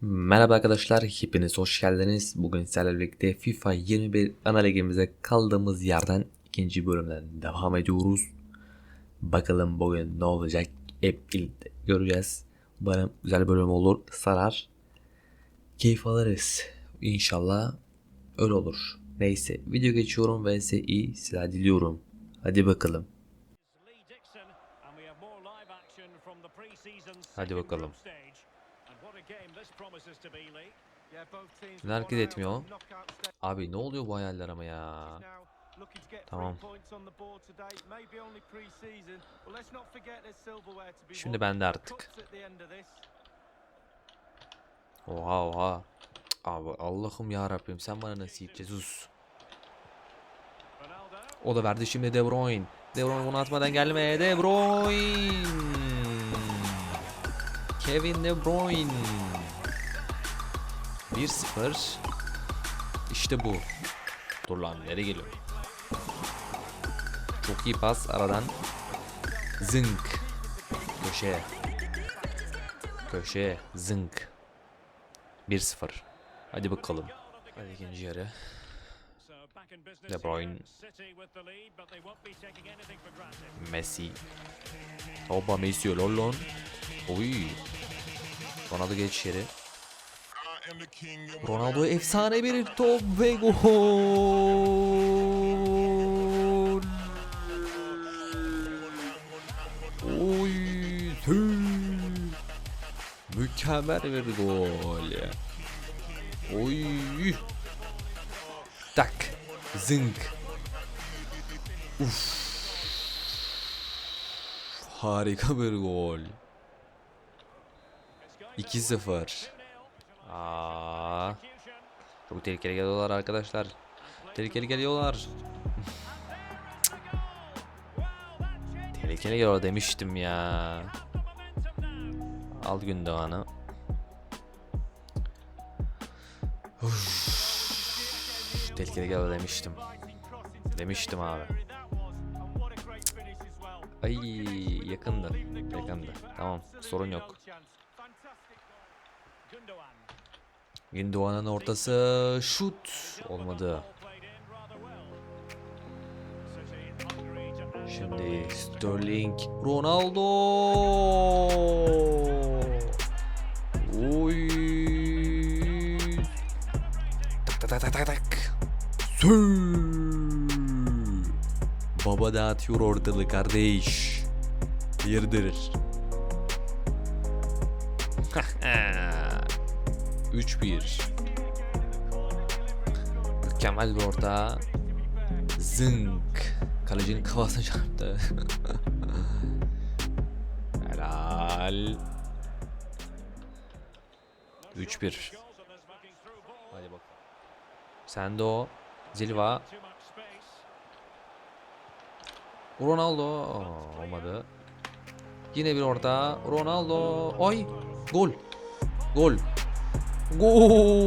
Merhaba arkadaşlar, hepiniz hoş geldiniz. Bugün sizlerle birlikte FIFA 21 ana ligimize kaldığımız yerden ikinci bölümden devam ediyoruz. Bakalım bugün ne olacak hep birlikte göreceğiz. Umarım güzel bölüm olur, sarar. Keyif alırız. İnşallah öyle olur. Neyse video geçiyorum ve size iyi sizler diliyorum. Hadi bakalım. Hadi bakalım. Hareket etmiyor. Abi ne oluyor bu hayaller ama ya. Tamam. Şimdi bende artık. Oha oha. Abi Allah'ım ya Rabbim sen bana nasip Jesus. O da verdi şimdi De Bruyne. De Bruyne bunu atmadan gelme. De Bruyne. Kevin De Bruyne. 1-0. İşte bu. Dur lan nereye geliyor? Çok iyi pas aradan. Zınk. Köşeye. Köşeye. Zınk. 1-0. Hadi bakalım. Hadi ikinci yarı. De Bruyne. Messi. Oba Messi lol lan. Oy. Ronaldo geç yeri. Ronaldo efsane bir top ve gol. Oy. tüh. Mükemmel bir gol. Oy. Tak. Zınk. Uf. Harika bir gol. 2-0. Aa, çok tehlikeli geliyorlar arkadaşlar. Tehlikeli geliyorlar. tehlikeli geliyor demiştim ya. Al Gündoğan'ı. Tehlikeli geliyor demiştim. Demiştim abi. Ay yakındı. Yakındı. Tamam sorun yok. Gündoğan'ın ortası şut olmadı. Şimdi Sterling Ronaldo. Oy. Tak tak tak tak tak. Baba dağıtıyor ortalığı kardeş. Hayırdır? 3-1. Mükemmel bir orta. Zınk. Kalecinin kafasına çarptı. Helal. 3-1. goals on this mucking through ball. Hadi bakalım. Sende o. Zilva. Too much space. Ronaldo. Olmadı. Yine bir orta. Ronaldo. Ay. Gol. Gol. Gol.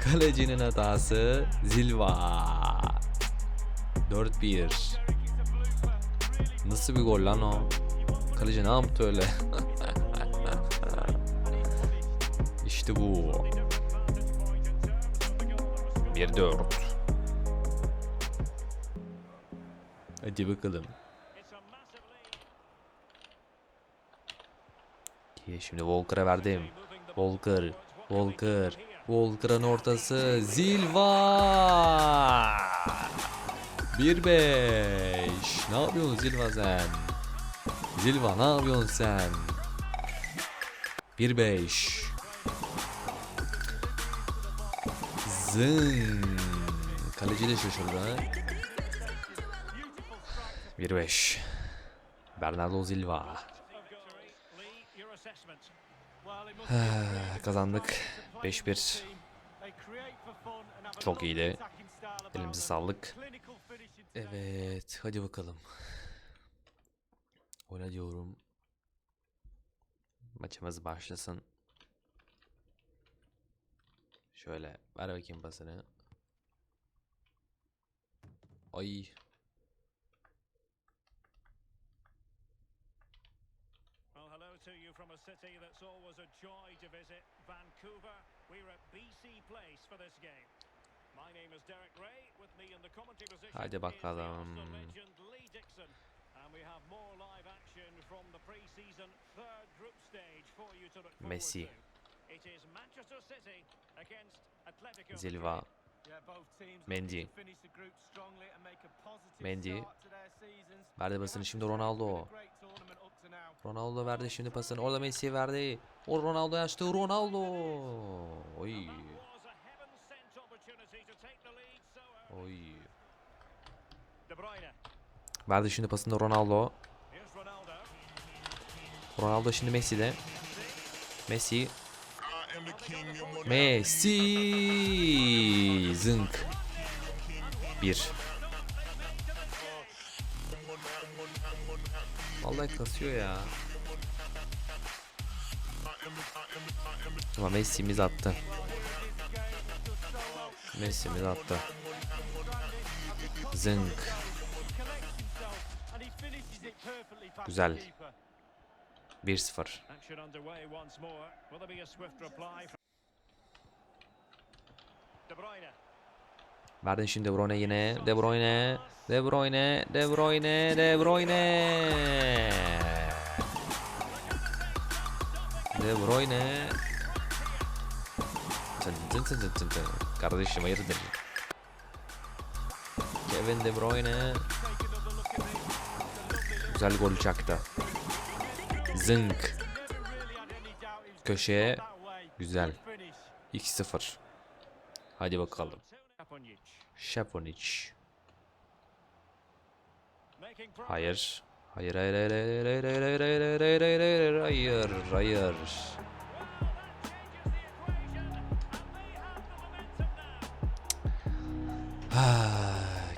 Kalecinin hatası. Zilva. 4-1. Nasıl bir gol lan o? Kaleci ne yaptı öyle? işte bu. 1-4. Hadi bakalım. İyi, Şimdi Walker'a verdim. Walker. Walker. Walker'ın ortası. Zilva. 1-5. Ne yapıyorsun Zilva sen? Zilva ne yapıyorsun sen? 1-5. Zın. Kaleci de şaşırdı ha. 1-5. Bernardo Silva. Kazandık. 5-1. Çok iyiydi. Elimize sağlık. Evet, hadi bakalım. Oyna diyorum. Maçımız başlasın. Şöyle ver bakayım pasını. Ay. To you from a city that's always a joy to visit, Vancouver. We're at BC Place for this game. My name is Derek Ray. With me in the commentary position Hadi is the bakalım. Legend Lee Dixon. And we have more live action from the pre-season third group stage for you to look forward Messi. to. It is Manchester City against Atletico Silva. Mendy. Mendy. Verdi pasını şimdi Ronaldo. Ronaldo verdi şimdi pasını. Orada Messi verdi. O Ronaldo açtı. Ronaldo. Oy. Oy. Verdi şimdi pasını Ronaldo. Ronaldo şimdi Messi'de. Messi. Messi. Zınk. Bir. Vallahi kasıyor ya. Ama Messi'miz attı. Messi'miz attı. Zınk. Güzel. 1-0. De Bruyne Verdin şimdi De Bruyne yine. De Bruyne. De Bruyne. De Bruyne. De Bruyne. De Bruyne. Tın tın tın tın tın tın. Kardeşim hayırdır? Kevin De Bruyne. Güzel gol çaktı. Zınk. Köşeye. Güzel. 2-0. Hadi bakalım. Şaponic. Hayır. Hayır hayır hayır hayır hayır hayır hayır hayır hayır hayır hayır hayır hayır hayır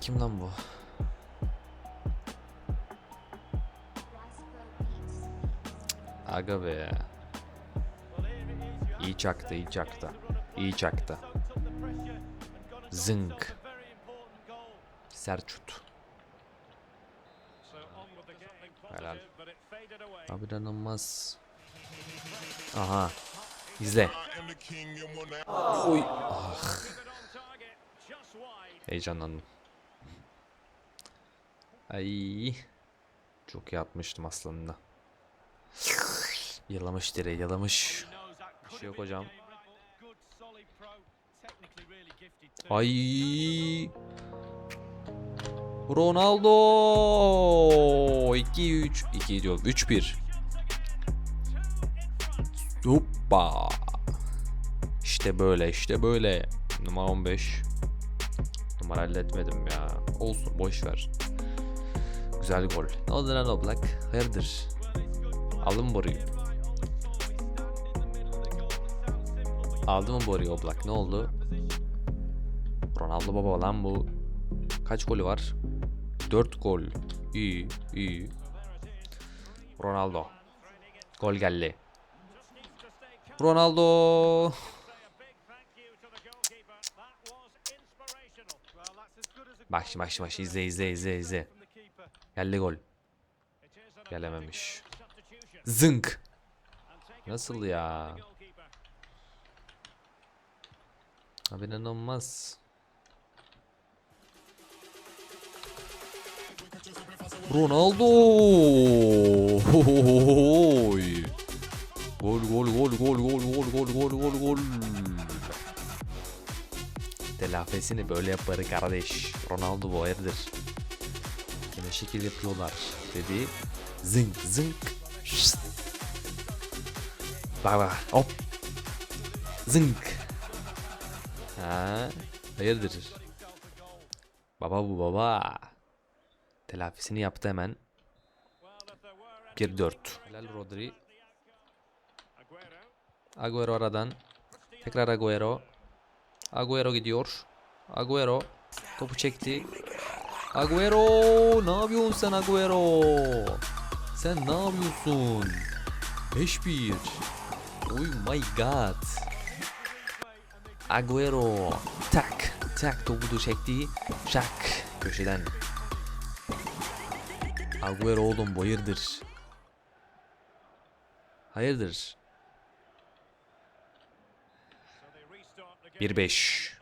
Kim lan bu? Aga be. İyi çaktı, iyi çaktı. İyi çaktı. Zınk. Serçut. Helal. Abi inanılmaz. Aha. İzle. Oy. Ah. Heyecanlandım. Ay. Çok yapmıştım aslında. Yalamış direği yalamış. Bir şey yok hocam. Ay. Ronaldo. 2-3 2 diyorum. 3-1 Hoppa. İşte böyle işte böyle. Numara 15 Numara halletmedim ya. Olsun boş ver. Güzel gol. Ne oldu lan Oblak? Hayırdır? Aldın mı boruyu Aldı mı boruyu Oblak? Ne oldu Ronaldo baba lan bu. Kaç golü var? 4 gol. İyi iyi. Ronaldo. Gol geldi. Ronaldo. Bak şimdi bak şimdi bak şimdi. İzle izle izle izle. Geldi gol. Gelememiş. Zınk. Nasıl ya. Abi inanılmaz Ronaldo Hohohohoy. Gol gol gol gol gol gol gol gol gol gol Telafesini böyle yaparı kardeş Ronaldo bu hayırdır Yine şekil yapıyorlar dedi Zınk zınk Şşt. Bak bak hop Zınk Ha, hayırdır? Baba bu baba. Telafisini yaptı hemen. Well, if there were any 1-4. Helal Rodri. Agüero aradan. Tekrar Agüero. Agüero gidiyor. Agüero. Topu çekti. Agüero! Ne yapıyorsun sen Agüero? Sen ne yapıyorsun? 5-1. Oh my god. Agüero. Tak. Tak topu da çekti. Şak. Köşeden. Agüero oğlum hayırdır? Hayırdır? 1-5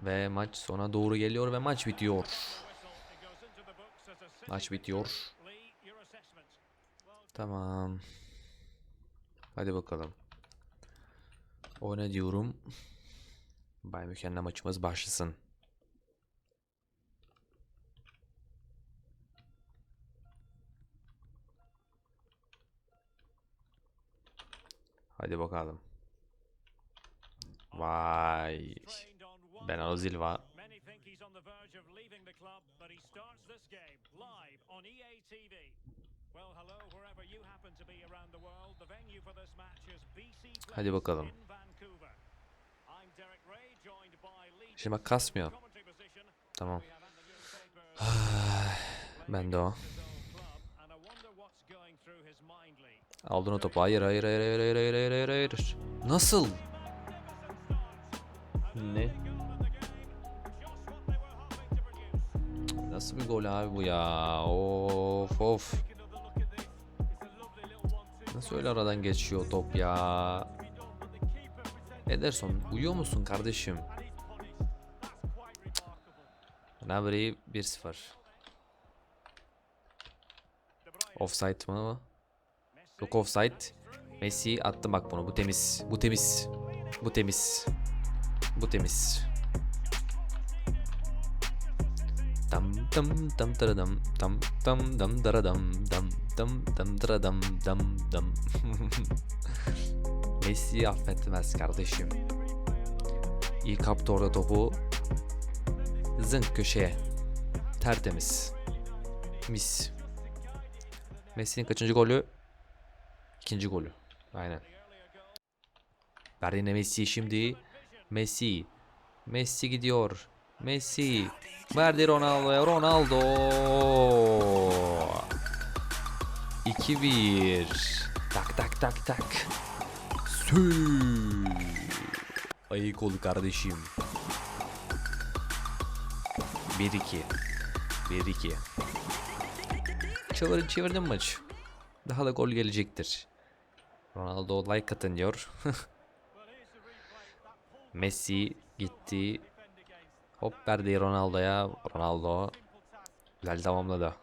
Ve maç sona doğru geliyor ve maç bitiyor. Maç bitiyor. Tamam. Hadi bakalım. Oyna diyorum. Bay Mükemmel maçımız başlasın. Hadi bakalım. Vay. Ben Ozil var. Hadi bakalım. Şimdi bak kasmıyor. Tamam. ben de o. Aldın o topu. Hayır hayır hayır hayır hayır hayır hayır hayır hayır. Nasıl? Ne? Nasıl bir gol abi bu ya? Of of. Nasıl öyle aradan geçiyor top ya? Ederson uyuyor musun kardeşim? Gnabry 1-0. Offside mı? Yok offside. Messi attı bak bunu. Bu temiz. Bu temiz. Bu temiz. Bu temiz. Tam tam tam taradam tam tam dam daradam dam dam dam daradam dam dam. Messi affetmez kardeşim. İyi kaptı orada topu. Zınk köşeye. Tertemiz. Mis. Messi'nin kaçıncı golü? İkinci golü. Aynen. Ver yine Messi şimdi. Messi. Messi gidiyor. Messi. Verdi Ronaldo'ya. Ronaldo. 2-1. Tak tak tak tak. Sü. Ayık ol kardeşim. 1-2. 1-2. Çevir, çevirdim maç. Daha da gol gelecektir. Ronaldo like atın diyor. Messi gitti. Hop verdi Ronaldo'ya. Ronaldo güzel tamamladı.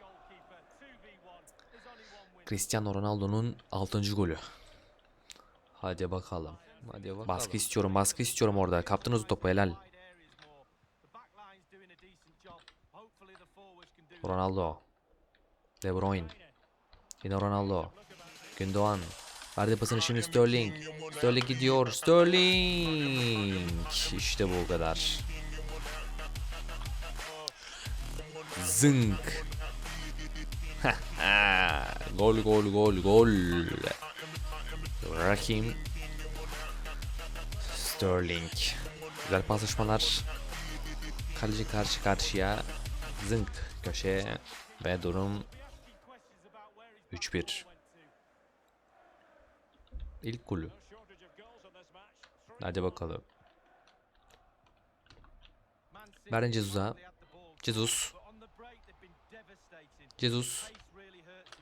Cristiano Ronaldo'nun 6. golü. Hadi bakalım. Hadi bakalım. Baskı istiyorum, baskı istiyorum orada. Kaptınız o topu helal. Ronaldo. De Bruyne. Yine Ronaldo. Gündoğan. Verdi pasını şimdi Sterling. Sterling gidiyor. Sterling. İşte bu kadar. Zınk. gol gol gol gol. Rakim. Sterling. Güzel paslaşmalar. Kaleci karşı karşıya. Zınk köşeye. Ve durum 3-1. İlk golü. Hadi bakalım. Verin Jesus'a. Jesus. Jesus.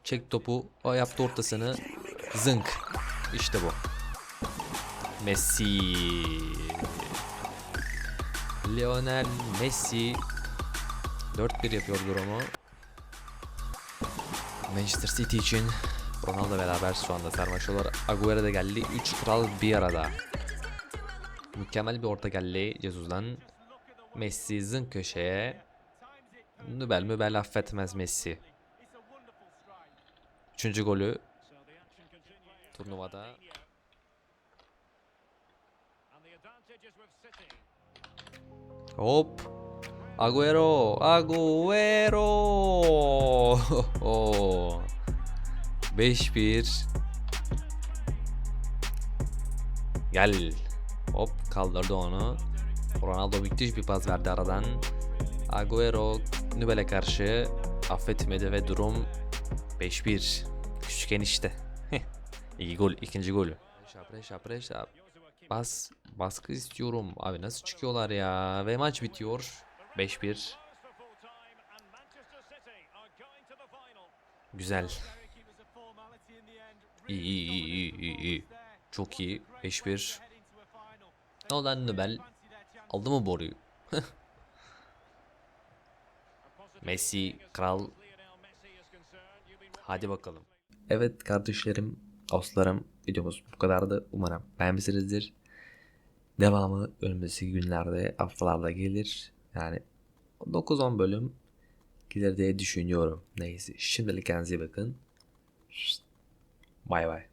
Çek topu. O yaptı ortasını. Zınk. İşte bu. Messi. Lionel Messi. 4-1 yapıyor durumu. Manchester City için Ronaldo beraber şu anda sarmaşıyorlar. Agüero da geldi. 3 kral bir arada. Mükemmel bir orta geldi Jesus'dan. Messi köşeye. Nübel mübel affetmez Messi. Üçüncü golü turnuvada. Hop. Agüero, Agüero. 5-1. Gel. Hop kaldırdı onu. Ronaldo müthiş bir pas verdi aradan. Agüero Nübel'e karşı affetmedi ve durum 5-1. Küçük enişte. İyi gol, ikinci golü. Preşa, preşa, preşa. Bas, baskı istiyorum. Abi nasıl çıkıyorlar ya? Ve maç bitiyor. 5-1. Güzel. İyi iyi iyi iyi iyi. Çok iyi. 5-1. Ne oldu lan Nübel? Aldı mı boruyu? Messi, kral. Hadi bakalım. Evet kardeşlerim, dostlarım videomuz bu kadardı. Umarım beğenmişsinizdir. Devamı önümüzdeki günlerde, haftalarda gelir. Yani 9-10 bölüm gelir diye düşünüyorum. Neyse şimdilik kendinize bakın. Bay bay.